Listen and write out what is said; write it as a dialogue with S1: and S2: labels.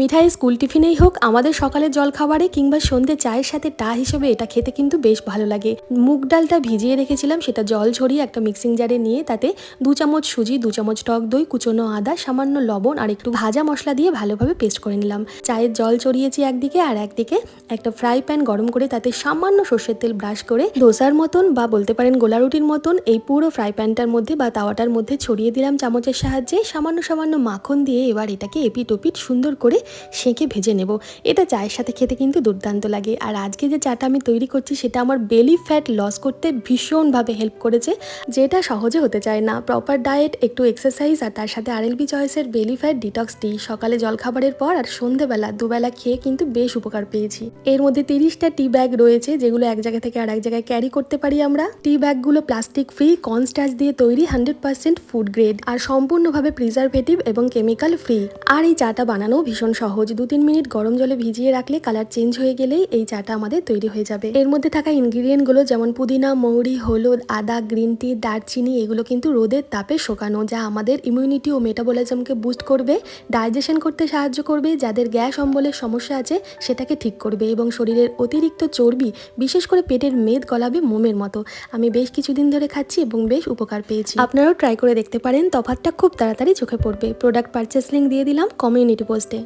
S1: মিঠাই school টিফিনেই হোক, আমাদের সকালের জলখাবারে কিংবা সন্ধ্যে চায়ের সাথে টা হিসেবে এটা খেতে কিন্তু বেশ ভালো লাগে। মুগ ডালটা ভিজিয়ে রেখেছিলাম, সেটা জল ঝরিয়ে একটা মিক্সিং জারে নিয়ে তাতে দু চামচ সুজি, দু চামচ টক দই, কুচনো আদা, সামান্য লবণ আর একটু ভাজা মশলা দিয়ে ভালোভাবে পেস্ট করে নিলাম। চায়ের জল চড়িয়েছি একদিকে আর একদিকে একটা ফ্রাই প্যান গরম করে তাতে সামান্য সর্ষের তেল ব্রাশ করে ধোসার মতন বা বলতে পারেন গোলা রুটির মতন এই পুরো ফ্রাই প্যানটার মধ্যে বা তাওয়াটার মধ্যে ছড়িয়ে দিলাম চামচের সাহায্যে। সামান্য সামান্য মাখন দিয়ে এবার এটাকে এপিট ওপিট সুন্দর করে সেঁকে ভেজে নেব। এটা চায়ের সাথে খেতে কিন্তু দুর্দান্ত লাগে। আর আজকে যে চাটা আমি তৈরি করছি, সেটা আমার বেলি ফ্যাট লস করতে ভীষণভাবে হেল্প করেছে, যেটা সহজে হতে চায় না। প্রপার ডায়েট একটু এক্সারসাইজ আর তার সাথে আরএলবি চয়েসের বেলি ফ্যাট ডিটক্স টি সকালে জলখাবারের পর আর সন্ধেবেলা, দুবেলা খেয়ে কিন্তু বেশ উপকার পেয়েছি। এর মধ্যে তিরিশটা টি ব্যাগ রয়েছে, যেগুলো এক জায়গা থেকে আর এক জায়গায় ক্যারি করতে পারি আমরা। টি ব্যাগগুলো প্লাস্টিক ফ্রি কনস্টাচ দিয়ে তৈরি হান্ড্রেড পার্সেন্ট ফুড গ্রেড আর সম্পূর্ণভাবে প্রিজারভেটিভ এবং কেমিক্যাল ফ্রি আর এই চাটা বানানো ভীষণ সহজ দু তিন মিনিট গরম জলে ভিজিয়ে রাখলে কালার চেঞ্জ হয়ে গেলেই এই চাটা আমাদের তৈরি হয়ে যাবে। এর মধ্যে থাকা ইনগ্রিডিয়েন্টগুলো যেমন পুদিনা, মৌরি, হলুদ, আদা, গ্রিন টি, দারচিনি, এগুলো কিন্তু রোদের তাপে শোকানো, যা আমাদের ইমিউনিটি ও মেটাবলিজমকে বুস্ট করবে ডাইজেশন করতে সাহায্য করবে, যাদের গ্যাস অম্বলের সমস্যা আছে সেটাকে ঠিক করবে এবং শরীরের অতিরিক্ত চর্বি, বিশেষ করে পেটের মেদ গলাবে মোমের মতো। আমি বেশ কিছুদিন ধরে খাচ্ছি এবং বেশ উপকার পেয়েছি। আপনারাও ট্রাই করে দেখতে পারেন, তফাৎটা খুব তাড়াতাড়ি চোখে পড়বে। প্রোডাক্ট পারচেস লিঙ্ক দিয়ে দিলাম কমিউনিটি পোস্টে